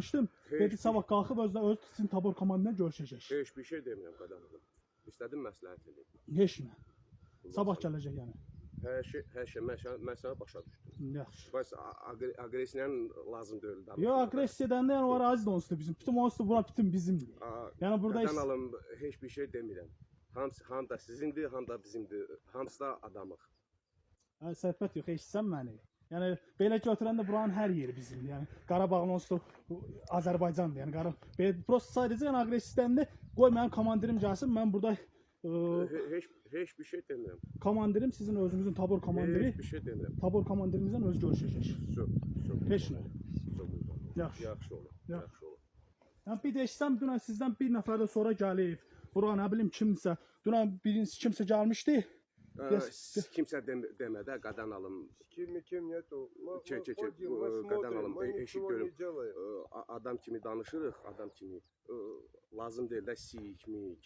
Heç Dedi sabah qalxıb özlə öz sizin tabor komandına görüşəcək. Heç bir şey demirəm qadınım. İstədim məsləhət edeyim. Heç nə. Sabah gələcək yəni. Hər şey, hər şey mən, sən- mən sənə başa düşdüm. Yaxşı. Bəs aqressiya lazım deyil. danışmaq. Yo agressiyadan da yəni o ərazi də onsuz bizim. Bütün onsuz bura bütün bizimdir. Aa, Yəni burada Qadan alım heç bir şey demirəm. Hamısı ham da sizindir, ham da bizimdir. Hamısı da adamıq. Hə, söhbət yox, eşitsən məni. Yəni belə götürəndə buranın hər yeri bizimdir. Yəni Qarabağın onsuz Azərbaycandır. Yəni Qarabağ belə prosta sadəcə yəni agressiyadan da qoy mənim komandirim gəlsin. Mən burada ə, He- Heç heç bir şey demirəm. komandirim sizin özünüzün tabor komandiri. Heç bir şey demirəm. Tabor komandirimizlə öz görüşəcək. Çox, çox. Heç nə. Yaxşı. Yaxşı olur. Yaxşı. Olur. Yəni bir də eşitsəm dünən sizdən bir nəfər də sonra gəlib. Bura nə bilim kimsə, dünən birincisi kimsə gəlmişdi. Aa, Yes. Kimsə dem demədə qadan alım. Кем никем нету. Мы, Че- мы че- че, ходим, э, мы когда смотрим, нам мы э, ничего eşik не görüb делаем. ə, a- adam kimi danışırıq, adam kimi ə, lazım deyil də sik, mik.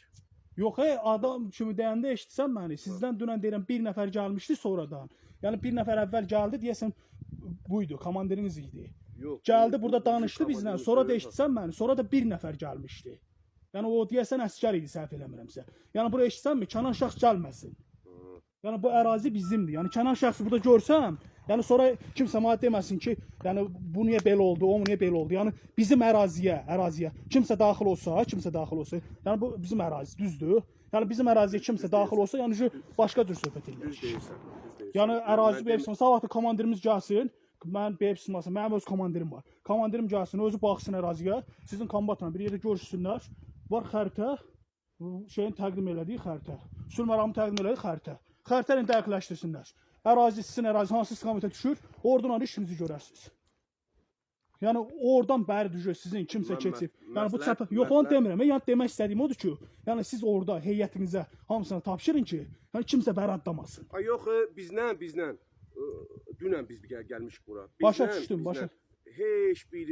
Yox, hey, adam kimi deyəndə eşitsən məni. Sizdən dünən deyirəm bir nəfər gəlmişdi sonradan. Yəni bir nəfər əvvəl gəldi deyəsən buydu, komandiriniz idi. Yox. Gəldi bu- burada bu- danışdı bu bizlə. komandirimiz Sonra da deyil. eşitsən məni. Sonra da bir nəfər gəlmişdi. Yəni o deyəsən əsgər idi səhv eləmirəmsə. Yəni bura eşitsənmi? Kənan şəxs gəlməsin. Hı. Yəni bu ərazi bizimdir. Yəni Kənan şəxsi burada görsəm, yəni sonra kimsə mənə deməsin ki, yəni bu niyə belə oldu, o niyə belə oldu. Yəni bizim əraziyə, əraziyə kimsə daxil olsa, kimsə daxil olsa, yəni bu bizim ərazi düzdür. Yəni bizim əraziyə kimsə daxil olsa, yəni şu başqa cür söhbət deyirsən. Yəni ərazi bəyəsin, sabah da komandirimiz gəlsin. Mən bəyəsin, mənim öz komandirim var. Komandirim gəlsin, özü baxsın əraziyə. Sizin kombatla bir yerdə görüşsünlər. Var xəritə, şeyin təqdim elədiyi xəritə. Sülh məramı təqdim elədiyi xəritə. Xəritə ilə dəqiqləşdirsinlər. Ərazi sizin ərazi hansı istiqamətə düşür, oradan işinizi görərsiniz. Yəni oradan bəri düşür sizin kimsə Mən- keçib. mən- Yəni bu çəpə yox onu demirəm. Yəni demək istədiyim odur ki, yəni siz orada heyətinizə hamısını tapşırın ki, yəni kimsə bəri adlamasın. Ay yox, bizlə, bizlə. Dünən biz gəl gəlmişik bura. Başa Bizlə, düşdüm, bizlə. başa- Heç bir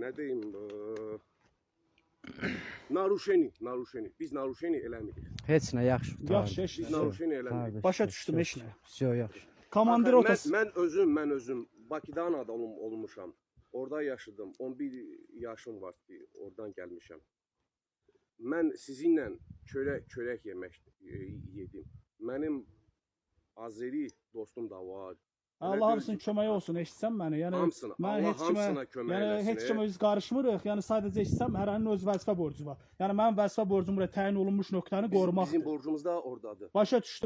nə deyim, ə, Narusheni, narusheni. Biz narusheni eləmirik. Heç nə yaxşı. Yaxşı, heç Biz narusheni eləmirik. Başa düşdüm heç nə. Yox, yaxşı. Komandir otası. Mən, özüm, mən özüm Bakıdan ada olum, olmuşam. Orada yaşadım. 11 yaşım var ki, oradan gəlmişəm. Mən sizinlə çörək, çörək yemək e, yedim. Mənim Azeri dostum da var, Allah hamısının köməyi olsun, eşitsən məni. Yəni Hamısına, mən heç kimə, yəni heç kimə biz qarışmırıq. Yəni sadəcə eşitsəm hərənin öz vəzifə borcu var. Yəni mənim vəzifə borcum bura təyin olunmuş nöqtəni qorumaqdır. bizim borcumuz da oradadır. Başa düşdüm.